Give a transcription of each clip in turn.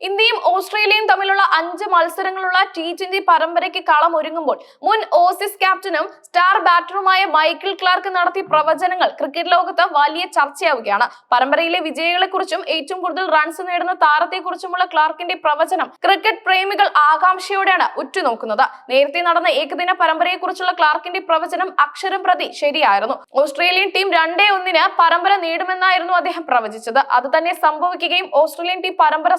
ഇന്ത്യയും ഓസ്ട്രേലിയയും തമ്മിലുള്ള അഞ്ച് മത്സരങ്ങളുള്ള ടി ട്വന്റി പരമ്പരയ്ക്ക് കളം ഒരുങ്ങുമ്പോൾ മുൻ ഓസീസ് ക്യാപ്റ്റനും സ്റ്റാർ ബാറ്ററുമായ മൈക്കിൾ ക്ലാർക്ക് നടത്തിയ പ്രവചനങ്ങൾ ക്രിക്കറ്റ് ലോകത്ത് വലിയ ചർച്ചയാവുകയാണ്. പരമ്പരയിലെ വിജയികളെക്കുറിച്ചും ഏറ്റവും കൂടുതൽ റൺസ് നേടുന്ന താരത്തെക്കുറിച്ചുമുള്ള ക്ലാർക്കിന്റെ പ്രവചനം ക്രിക്കറ്റ് പ്രേമികൾ ആകാംക്ഷയോടെയാണ് ഉറ്റുനോക്കുന്നത്. നേരത്തെ നടന്ന ഏകദിന പരമ്പരയെക്കുറിച്ചുള്ള ക്ലാർക്കിന്റെ പ്രവചനം അക്ഷരം പ്രതി ശരിയായിരുന്നു. ഓസ്ട്രേലിയൻ ടീം രണ്ടേ ഒന്നിന് പരമ്പര നേടുമെന്നായിരുന്നു അദ്ദേഹം പ്രവചിച്ചത്. അത് തന്നെ സംഭവിക്കുകയും ഓസ്ട്രേലിയൻ ടീം പരമ്പര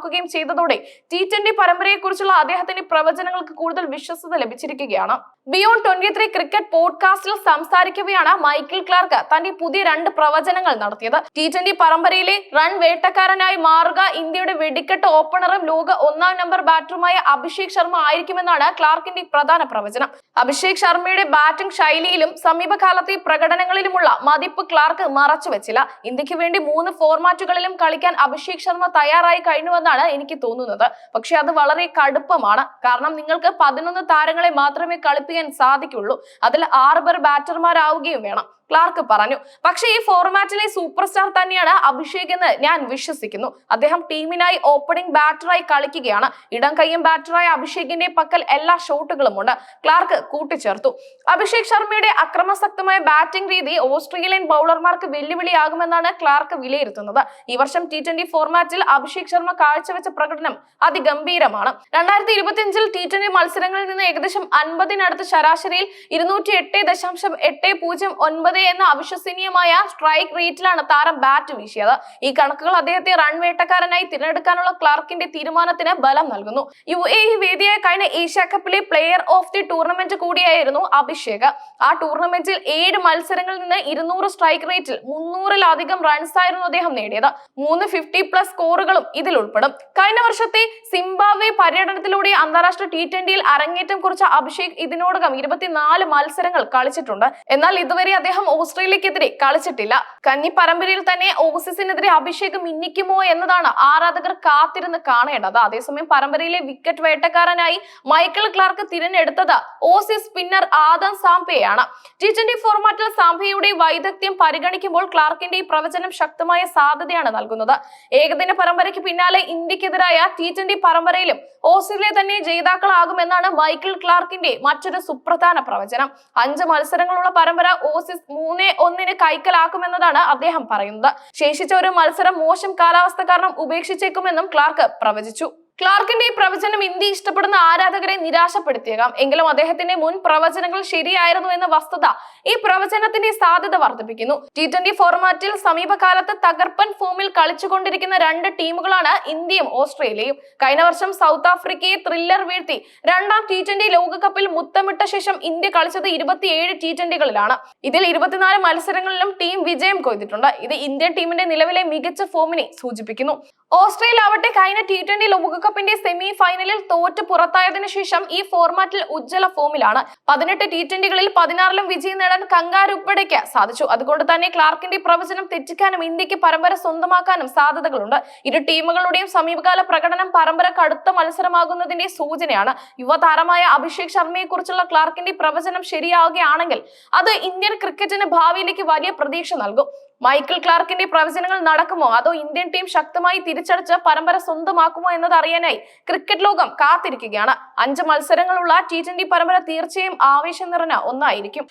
സ്വന്തമാക്കുകയും ചെയ്തതോടെ ടി ട്വന്റി പരമ്പരയെക്കുറിച്ചുള്ള അദ്ദേഹത്തിന്റെ പ്രവചനങ്ങൾക്ക് കൂടുതൽ വിശ്വസത ലഭിച്ചിരിക്കുകയാണ്. ബിയോണ്ട് ട്വന്റി ത്രീ ക്രിക്കറ്റ് പോഡ്കാസ്റ്റിൽ സംസാരിക്കവെയാണ് മൈക്കിൾ ക്ലാർക്ക് തന്റെ പുതിയ രണ്ട് പ്രവചനങ്ങൾ നടത്തിയത്. ടി ട്വന്റി പരമ്പരയിലെ റൺ വേട്ടക്കാരനായി മാറുക ഇന്ത്യയുടെ വെടിക്കെട്ട് ഓപ്പണറും ലോക ഒന്നാം നമ്പർ ബാറ്ററുമായ അഭിഷേക് ശർമ്മ ആയിരിക്കുമെന്നാണ് ക്ലാർക്കിന്റെ പ്രധാന പ്രവചനം. അഭിഷേക് ശർമ്മയുടെ ബാറ്റിംഗ് ശൈലിയിലും സമീപകാലത്തെ പ്രകടനങ്ങളിലുമുള്ള മതിപ്പ് ക്ലാർക്ക് മറച്ചുവെച്ചില്ല. ഇന്ത്യയ്ക്ക് വേണ്ടി മൂന്ന് ഫോർമാറ്റുകളിലും കളിക്കാൻ അഭിഷേക് ശർമ്മ തയ്യാറായി കഴിഞ്ഞുവെന്നാണ് എനിക്ക് തോന്നുന്നത്. പക്ഷെ അത് വളരെ കടുപ്പമാണ്. കാരണം നിങ്ങൾക്ക് പതിനൊന്ന് താരങ്ങളെ മാത്രമേ കളിപ്പിക്കാൻ സാധിക്കുള്ളൂ. അതിൽ ആറ് പേർ ബാറ്റർമാരാവുകയും വേണം. ക്ലാർക്ക് പറഞ്ഞു. പക്ഷേ ഈ ഫോർമാറ്റിലെ സൂപ്പർ സ്റ്റാർ തന്നെയാണ് അഭിഷേക് എന്ന് ഞാൻ വിശ്വസിക്കുന്നു. അദ്ദേഹം ടീമിനായി ഓപ്പണിംഗ് ബാറ്ററായി കളിക്കുകയാണ്. ഇടം കയ്യും ബാറ്ററായ അഭിഷേകിന്റെ പക്കൽ എല്ലാ ഷോട്ടുകളും ഉണ്ട്. ക്ലാർക്ക് കൂട്ടിച്ചേർത്തു. അഭിഷേക് ശർമ്മയുടെ അക്രമസക്തമായ ബാറ്റിംഗ് രീതി ഓസ്ട്രേലിയൻ ബൗളർമാർക്ക് വെല്ലുവിളിയാകുമെന്നാണ് ക്ലാർക്ക് വിലയിരുത്തുന്നത്. ഈ വർഷം ടി ട്വന്റി ഫോർമാറ്റിൽ അഭിഷേക് ശർമ്മ കാഴ്ചവെച്ച പ്രകടനം അതിഗംഭീരമാണ്. രണ്ടായിരത്തി ഇരുപത്തിയഞ്ചിൽ ടി ട്വന്റി മത്സരങ്ങളിൽ നിന്ന് ഏകദേശം അൻപതിനടുത്ത് ശരാശരിയിൽ ഇരുന്നൂറ്റി എട്ട് ദശാംശം എട്ട് പൂജ്യം ഒൻപത് എന്ന അവിശ്വസനീയമായ സ്ട്രൈക്ക് റേറ്റിലാണ് താരം ബാറ്റ് വീശിയത്. ഈ കണക്കുകൾ അദ്ദേഹത്തെ റൺ വേട്ടക്കാരനായി തിരഞ്ഞെടുക്കാനുള്ള ക്ലാർക്കിന്റെ തീരുമാനത്തിന് ബലം നൽകുന്നു. യു എ ഇ വേദിയായ കഴിഞ്ഞ ഏഷ്യ കപ്പിലെ പ്ലെയർ ഓഫ് ദി ടൂർണമെന്റ് കൂടിയായിരുന്നു അഭിഷേക്. ആ ടൂർണമെന്റിൽ ഏഴ് മത്സരങ്ങളിൽ നിന്ന് ഇരുന്നൂറ് സ്ട്രൈക്ക് റേറ്റിൽ മുന്നൂറിലധികം റൺസ് ആയിരുന്നു അദ്ദേഹം നേടിയത്. മൂന്ന് ഫിഫ്റ്റി പ്ലസ് സ്കോറുകളും ഇതിൽ ഉൾപ്പെടും. കഴിഞ്ഞ വർഷത്തെ സിംബാബ്വെ പര്യടനത്തിലൂടെ അന്താരാഷ്ട്ര ടി ട്വന്റിയിൽ അരങ്ങേറ്റം കുറിച്ച അഭിഷേക് ഇതിനോടകം ഇരുപത്തിനാല് മത്സരങ്ങൾ കളിച്ചിട്ടുണ്ട്. എന്നാൽ ഇതുവരെ അദ്ദേഹം ഓസ്ട്രേലിയക്കെതിരെ കളിച്ചിട്ടില്ല. കന്നി പരമ്പരയിൽ തന്നെ ഓസീസിനെതിരെ അഭിഷേകം ഇന്നിക്കുമോ എന്നതാണ് ആരാധകർ കാത്തിരുന്ന് കാണേണ്ടത്. അതേസമയം പരമ്പരയിലെ വിക്കറ്റ് വേട്ടക്കാരനായി മൈക്കിൾ ക്ലാർക്ക് തിരഞ്ഞെടുത്തത് ഓസീസ് സ്പിന്നർ ആദം സാംപയാണ് ടി ട്വന്റി ഫോർമാറ്റിൽ സാംപയുടെ വൈദഗ്ധ്യം പരിഗണിക്കുമ്പോൾ ക്ലാർക്കിന്റെ ഈ പ്രവചനം ശക്തമായ സാധ്യതയാണ് നൽകുന്നത്. ഏകദിന പരമ്പരയ്ക്ക് പിന്നാലെ ഇന്ത്യക്കെതിരായ ടി ട്വന്റി പരമ്പരയിലും ഓസ്ട്രേലിയ തന്നെ ജേതാക്കളാകുമെന്നാണ് മൈക്കിൾ ക്ലാർക്കിന്റെ മറ്റൊരു സുപ്രധാന പ്രവചനം. അഞ്ച് മത്സരങ്ങളുള്ള പരമ്പര ഓസീസ് മൂന്ന് ഒന്നിന് കൈക്കലാക്കുമെന്നതാണ് അദ്ദേഹം പറയുന്നത്. ശേഷിച്ച ഒരു മത്സരം മോശം കാലാവസ്ഥ കാരണം ഉപേക്ഷിച്ചേക്കുമെന്നും ക്ലാർക്ക് പ്രവചിച്ചു. ക്ലാർക്കിന്റെ ഈ പ്രവചനം ഇന്ത്യ ഇഷ്ടപ്പെടുന്ന ആരാധകരെ നിരാശപ്പെടുത്തിയേക്കാം. എങ്കിലും അദ്ദേഹത്തിന്റെ മുൻ പ്രവചനങ്ങൾ ശരിയായിരുന്നു എന്ന വസ്തുത ഈ പ്രവചനത്തിന്റെ സാധ്യത വർദ്ധിപ്പിക്കുന്നു. ടി ട്വന്റി ഫോർമാറ്റിൽ സമീപകാലത്ത് തകർപ്പൻ ഫോമിൽ കളിച്ചുകൊണ്ടിരിക്കുന്ന രണ്ട് ടീമുകളാണ് ഇന്ത്യയും ഓസ്ട്രേലിയയും. കഴിഞ്ഞ വർഷം സൗത്ത് ആഫ്രിക്കയെ ത്രില്ലർ വീഴ്ത്തി രണ്ടാം ടി ട്വന്റി ലോകകപ്പിൽ മുത്തമിട്ട ശേഷം ഇന്ത്യ കളിച്ചത് ഇരുപത്തിയേഴ് ടി ട്വന്റികളിലാണ് ഇതിൽ ഇരുപത്തിനാല് മത്സരങ്ങളിലും ടീം വിജയം കൊയ്തിട്ടുണ്ട്. ഇത് ഇന്ത്യൻ ടീമിന്റെ നിലവിലെ മികച്ച ഫോമിനെ സൂചിപ്പിക്കുന്നു. ഓസ്ട്രേലിയ ആവട്ടെ കഴിഞ്ഞ ടി ട്വന്റി ലോകകപ്പിന്റെ സെമി ഫൈനലിൽ തോറ്റ് പുറത്തായതിനു ശേഷം ഈ ഫോർമാറ്റിൽ ഉജ്ജ്വല ഫോമിലാണ്. പതിനെട്ട് ടി ട്വന്റികളിൽ പതിനാറിലും വിജയം നേടാൻ കങ്കാരുപ്പടയ്ക്ക് സാധിച്ചു. അതുകൊണ്ട് തന്നെ ക്ലാർക്കിന്റെ പ്രവചനം തെറ്റിക്കാനും ഇന്ത്യയ്ക്ക് പരമ്പര സ്വന്തമാക്കാനും സാധ്യതകളുണ്ട്. ഇരു ടീമുകളുടെയും സമീപകാല പ്രകടനം പരമ്പര കടുത്ത മത്സരമാകുന്നതിന്റെ സൂചനയാണ്. യുവതാരമായ അഭിഷേക് ശർമ്മയെ കുറിച്ചുള്ള ക്ലാർക്കിന്റെ പ്രവചനം ശരിയാവുകയാണെങ്കിൽ അത് ഇന്ത്യൻ ക്രിക്കറ്റിന് ഭാവിയിലേക്ക് വലിയ പ്രതീക്ഷ നൽകും. മൈക്കിൾ ക്ലാർക്കിന്റെ പ്രവചനങ്ങൾ നടക്കുമോ? അതോ ഇന്ത്യൻ ടീം ശക്തമായി തിരിച്ചടിച്ച് പരമ്പര സ്വന്തമാക്കുമോ എന്നത് അറിയാനായി ക്രിക്കറ്റ് ലോകം കാത്തിരിക്കുകയാണ്. അഞ്ച് മത്സരങ്ങളുള്ള ടി ട്വന്റി പരമ്പര തീർച്ചയായും ആവേശം നിറഞ്ഞ ഒന്നായിരിക്കും.